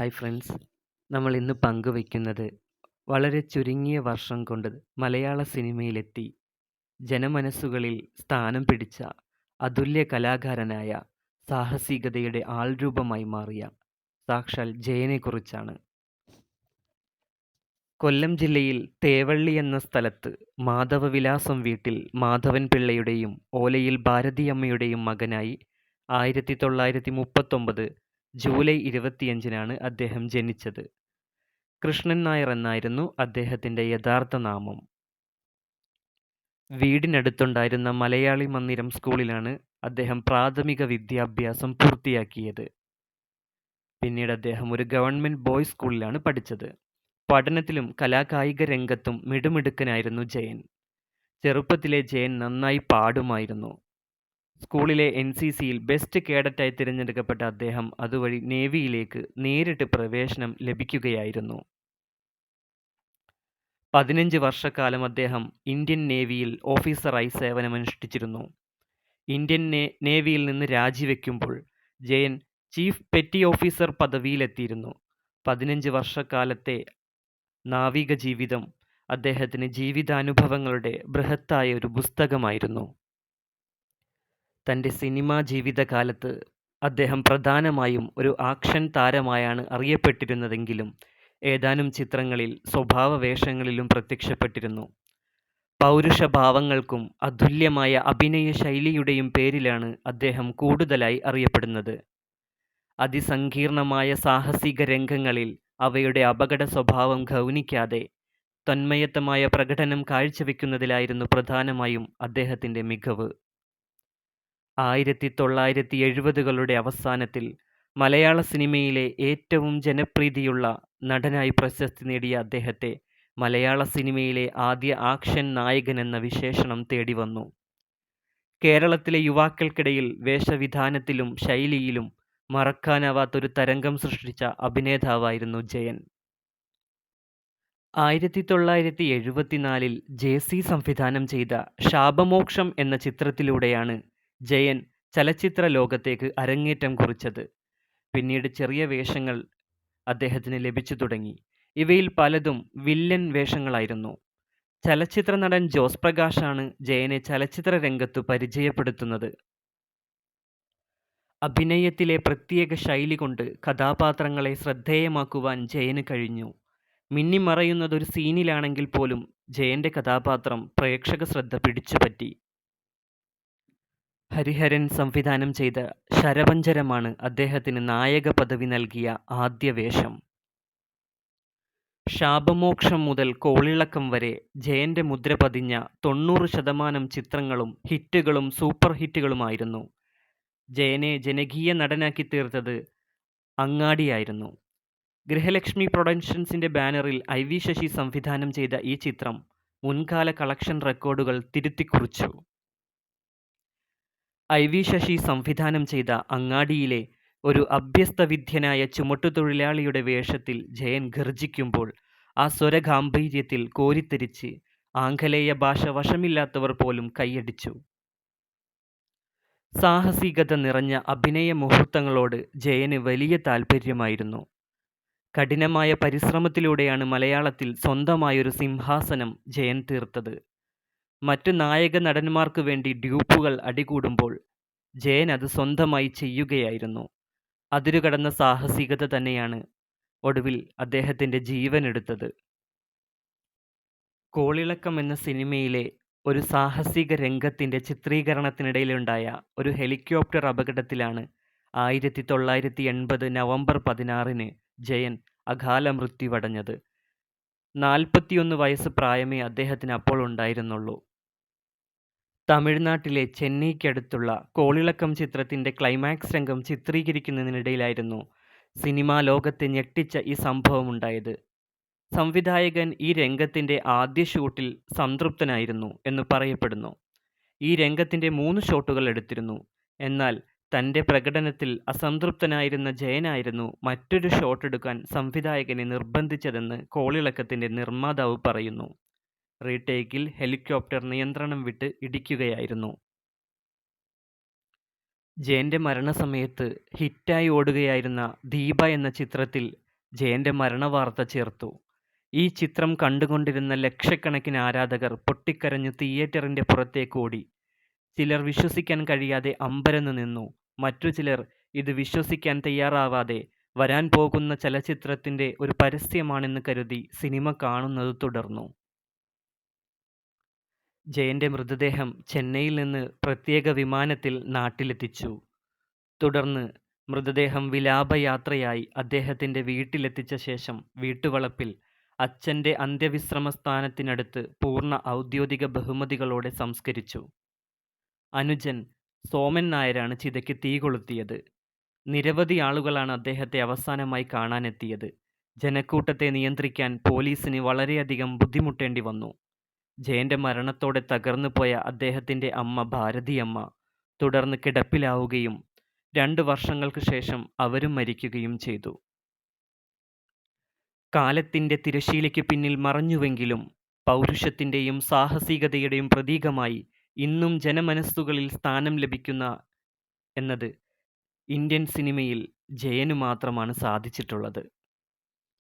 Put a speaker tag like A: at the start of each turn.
A: Hi friends നമ്മൾ ഇന്ന് പങ്കുവയ്ക്കുന്നത് വളരെ ചുരുങ്ങിയ വർഷം കൊണ്ട് മലയാള സിനിമയിലെത്തി. ജനമനസ്സുകളിൽ സ്ഥാനം പിടിച്ച അതുല്യ കലാകാരനായ സാഹസികതയുടെ ആൾരൂപമായി മാറിയ സാക്ഷാൽ ജയനെക്കുറിച്ചാണ് കൊല്ലം ജില്ലയിൽ തേവള്ളി എന്ന സ്ഥലത്ത് മാധവവിലാസം വീട്ടിൽ മാധവൻ പിള്ളയുടെയും ഓലയിൽ ഭാരതിയമ്മയുടെയും മകനായി ആയിരത്തി തൊള്ളായിരത്തി മുപ്പത്തൊമ്പത് ജൂലൈ ഇരുപത്തിയഞ്ചിനാണ് അദ്ദേഹം ജനിച്ചത്. കൃഷ്ണൻ നായർ എന്നായിരുന്നു അദ്ദേഹത്തിന്റെ യഥാർത്ഥ നാമം. വീടിനടുത്തുണ്ടായിരുന്ന മലയാളി മന്ദിരം സ്കൂളിലാണ് അദ്ദേഹം പ്രാഥമിക വിദ്യാഭ്യാസം പൂർത്തിയാക്കിയത്. പിന്നീട് അദ്ദേഹം ഒരു ഗവൺമെന്റ് ബോയ്സ് സ്കൂളിലാണ് പഠിച്ചത്. പഠനത്തിലും കലാകായിക രംഗത്തും മിടുമിടുക്കനായിരുന്നു ജയൻ. ചെറുപ്പത്തിലെ ജയൻ നന്നായി പാടുമായിരുന്നു. സ്കൂളിലെ എൻ സി സിയിൽ ബെസ്റ്റ് കേഡറ്റായി തിരഞ്ഞെടുക്കപ്പെട്ട അദ്ദേഹം അതുവഴി നേവിയിലേക്ക് നേരിട്ട് പ്രവേശനം ലഭിക്കുകയായിരുന്നു. പതിനഞ്ച് വർഷക്കാലം അദ്ദേഹം ഇന്ത്യൻ നേവിയിൽ ഓഫീസറായി സേവനമനുഷ്ഠിച്ചിരുന്നു. ഇന്ത്യൻ നേവിയിൽ നിന്ന് രാജിവെക്കുമ്പോൾ ജയൻ ചീഫ് പെറ്റി ഓഫീസർ പദവിയിലെത്തിയിരുന്നു. പതിനഞ്ച് വർഷക്കാലത്തെ നാവിക ജീവിതം അദ്ദേഹത്തിന് ജീവിതാനുഭവങ്ങളുടെ ബൃഹത്തായ ഒരു പുസ്തകമായിരുന്നു. തന്റെ സിനിമാ ജീവിതകാലത്ത് അദ്ദേഹം പ്രധാനമായും ഒരു ആക്ഷൻ താരമായാണ് അറിയപ്പെട്ടിരുന്നതെങ്കിലും ഏതാനും ചിത്രങ്ങളിൽ സ്വഭാവ വേഷങ്ങളിലും പ്രത്യക്ഷപ്പെട്ടിരുന്നു. പൗരുഷഭാവങ്ങൾക്കും അതുല്യമായ അഭിനയ ശൈലിയുടെയും പേരിലാണ് അദ്ദേഹം കൂടുതലായി അറിയപ്പെടുന്നത്. അതിസങ്കീർണമായ സാഹസിക രംഗങ്ങളിൽ അവയുടെ അപകട സ്വഭാവം ഗൗനിക്കാതെ തന്മയത്തമായ പ്രകടനം കാഴ്ചവെക്കുന്നതിലായിരുന്നു പ്രധാനമായും അദ്ദേഹത്തിന്റെ മികവ്. ആയിരത്തി തൊള്ളായിരത്തി എഴുപതുകളുടെ അവസാനത്തിൽ മലയാള സിനിമയിലെ ഏറ്റവും ജനപ്രീതിയുള്ള നടനായി പ്രശസ്തി നേടിയ അദ്ദേഹത്തെ മലയാള സിനിമയിലെ ആദ്യ ആക്ഷൻ നായകൻ എന്ന വിശേഷണം തേടി വന്നു. കേരളത്തിലെ യുവാക്കൾക്കിടയിൽ വേഷവിധാനത്തിലും ശൈലിയിലും മറക്കാനാവാത്തൊരു തരംഗം സൃഷ്ടിച്ച അഭിനേതാവായിരുന്നു ജയൻ. ആയിരത്തി തൊള്ളായിരത്തി എഴുപത്തിനാലിൽ ജെ സി സംവിധാനം ചെയ്ത ശാപമോക്ഷം എന്ന ചിത്രത്തിലൂടെയാണ് ജയൻ ചലച്ചിത്ര ലോകത്തേക്ക് അരങ്ങേറ്റം കുറിച്ചത്. പിന്നീട് ചെറിയ വേഷങ്ങൾ അദ്ദേഹത്തിന് ലഭിച്ചു തുടങ്ങി. ഇവയിൽ പലതും വില്ലൻ വേഷങ്ങളായിരുന്നു. ചലച്ചിത്ര നടൻ ജോസ് പ്രകാശാണ് ജയനെ ചലച്ചിത്ര രംഗത്തു പരിചയപ്പെടുത്തുന്നത്. അഭിനയത്തിലെ പ്രത്യേക ശൈലി കൊണ്ട് കഥാപാത്രങ്ങളെ ശ്രദ്ധേയമാക്കുവാൻ ജയന് കഴിഞ്ഞു. മിന്നിമറയുന്നതൊരു സീനിലാണെങ്കിൽ പോലും ജയന്റെ കഥാപാത്രം പ്രേക്ഷക ശ്രദ്ധ പിടിച്ചുപറ്റി. ഹരിഹരൻ സംവിധാനം ചെയ്ത ശരപഞ്ചരമാണ് അദ്ദേഹത്തിന് നായക പദവി നൽകിയ ആദ്യ വേഷം. ശാപമോക്ഷം മുതൽ കോളിളക്കം വരെ ജയന്റെ മുദ്ര പതിഞ്ഞ തൊണ്ണൂറ് ശതമാനം ചിത്രങ്ങളും ഹിറ്റുകളും സൂപ്പർ ഹിറ്റുകളുമായിരുന്നു. ജയനെ ജനകീയ നടനാക്കി തീർത്തത് അങ്ങാടിയായിരുന്നു. ഗൃഹലക്ഷ്മി പ്രൊഡക്ഷൻസിന്റെ ബാനറിൽ ഐ വി ശശി സംവിധാനം ചെയ്ത ഈ ചിത്രം മുൻകാല കളക്ഷൻ റെക്കോർഡുകൾ തിരുത്തിക്കുറിച്ചു. ഐ വി ശശി സംവിധാനം ചെയ്ത അങ്ങാടിയിലെ ഒരു അഭ്യസ്ത വിദ്യനായ ചുമട്ടുതൊഴിലാളിയുടെ വേഷത്തിൽ ജയൻ ഗർജിക്കുമ്പോൾ ആ സ്വരഗാംഭീര്യത്തിൽ കോരിത്തെരിച്ച് ആംഗലേയ ഭാഷ വശമില്ലാത്തവർ പോലും കൈയടിച്ചു. സാഹസികത നിറഞ്ഞ അഭിനയ മുഹൂർത്തങ്ങളോട് ജയന് വലിയ താല്പര്യമായിരുന്നു കഠിനമായ പരിശ്രമത്തിലൂടെയാണ് മലയാളത്തിൽ സ്വന്തമായൊരു സിംഹാസനം ജയൻ തീർത്തത്. മറ്റു നായക നടന്മാർക്ക് വേണ്ടി ഡ്യൂപ്പുകൾ അടികൂടുമ്പോൾ ജയൻ അത് സ്വന്തമായി ചെയ്യുകയായിരുന്നു. അതിരുകടന്ന സാഹസികത തന്നെയാണ് ഒടുവിൽ അദ്ദേഹത്തിന്റെ ജീവനെടുത്തത് കോളിളക്കം എന്ന സിനിമയിലെ ഒരു സാഹസിക രംഗത്തിന്റെ ചിത്രീകരണത്തിനിടയിലുണ്ടായ ഒരു ഹെലികോപ്റ്റർ അപകടത്തിലാണ് ആയിരത്തി തൊള്ളായിരത്തി എൺപത് നവംബർ പതിനാറിന് ജയൻ അകാല മൃത്യുവടഞ്ഞത്. നാൽപ്പത്തിയൊന്ന് വയസ്സ് പ്രായമേ അദ്ദേഹത്തിന് അപ്പോൾ ഉണ്ടായിരുന്നുള്ളൂ. തമിഴ്നാട്ടിലെ ചെന്നൈക്കടുത്തുള്ള കോളിളക്കം ചിത്രത്തിന്റെ ക്ലൈമാക്സ് രംഗം ചിത്രീകരിക്കുന്നതിനിടയിലായിരുന്നു സിനിമാ ലോകത്തെ ഞെട്ടിച്ച ഈ സംഭവമുണ്ടായത്. സംവിധായകൻ ഈ രംഗത്തിന്റെ ആദ്യ ഷൂട്ടിൽ സംതൃപ്തനായിരുന്നു എന്ന് പറയപ്പെടുന്നു. ഈ രംഗത്തിന്റെ മൂന്ന് ഷോട്ടുകൾ എടുത്തിരുന്നു. എന്നാൽ തന്റെ പ്രകടനത്തിൽ അസംതൃപ്തനായിരുന്ന ജയനായിരുന്നു മറ്റൊരു ഷോട്ട് എടുക്കാൻ സംവിധായകനെ നിർബന്ധിച്ചതെന്ന് കോളിളക്കത്തിന്റെ നിർമ്മാതാവ് പറയുന്നു. റീടേക്കിൽ ഹെലികോപ്റ്റർ നിയന്ത്രണം വിട്ട് ഇടിക്കുകയായിരുന്നു ജയന്റെ മരണസമയത്ത് ഹിറ്റായി ഓടുകയായിരുന്ന ദീപ എന്ന ചിത്രത്തിൽ ജയന്റെ മരണവാർത്ത ചേർത്തു. ഈ ചിത്രം കണ്ടുകൊണ്ടിരുന്ന ലക്ഷക്കണക്കിന് ആരാധകർ പൊട്ടിക്കരഞ്ഞ് തിയേറ്ററിന്റെ പുറത്തേക്കോടി. ചിലർ വിശ്വസിക്കാൻ കഴിയാതെ അമ്പരന്ന് നിന്നു. മറ്റു ചിലർ ഇത് വിശ്വസിക്കാൻ തയ്യാറാവാതെ വരാൻ പോകുന്ന ചലച്ചിത്രത്തിന്റെ ഒരു പരസ്യമാണെന്ന് കരുതി സിനിമ കാണുന്നത് തുടർന്നു. ജയന്റെ മൃതദേഹം ചെന്നൈയിൽ നിന്ന് പ്രത്യേക വിമാനത്തിൽ നാട്ടിലെത്തിച്ചു. തുടർന്ന് മൃതദേഹം വിലാപയാത്രയായി അദ്ദേഹത്തിന്റെ വീട്ടിലെത്തിച്ച ശേഷം വീട്ടുവളപ്പിൽ അച്ഛന്റെ അന്ത്യവിശ്രമസ്ഥാനത്തിനടുത്ത് പൂർണ ഔദ്യോഗിക ബഹുമതികളോടെ സംസ്കരിച്ചു. അനുജൻ സോമൻ നായരാണ് ചിതയ്ക്ക് തീ കൊളുത്തിയത്. നിരവധി ആളുകളാണ് അദ്ദേഹത്തെ അവസാനമായി കാണാനെത്തിയത്. ജനക്കൂട്ടത്തെ നിയന്ത്രിക്കാൻ പോലീസിന് വളരെയധികം ബുദ്ധിമുട്ടേണ്ടി വന്നു. ജയന്റെ മരണത്തോടെ തകർന്നുപോയ അദ്ദേഹത്തിന്റെ അമ്മ ഭാരതിയമ്മ തുടർന്ന് കിടപ്പിലാവുകയും രണ്ട് വർഷങ്ങൾക്ക് ശേഷം അവരും മരിക്കുകയും ചെയ്തു. കാലത്തിന്റെ തിരശീലയ്ക്ക് പിന്നിൽ മറഞ്ഞുവെങ്കിലും പൗരുഷത്തിന്റെയും സാഹസികതയുടെയും പ്രതീകമായി ഇന്നും ജനമനസ്സുകളിൽ സ്ഥാനം ലഭിക്കുന്ന എന്നത് ഇന്ത്യൻ സിനിമയിൽ ജയനു മാത്രമാണ് സാധിച്ചിട്ടുള്ളത്.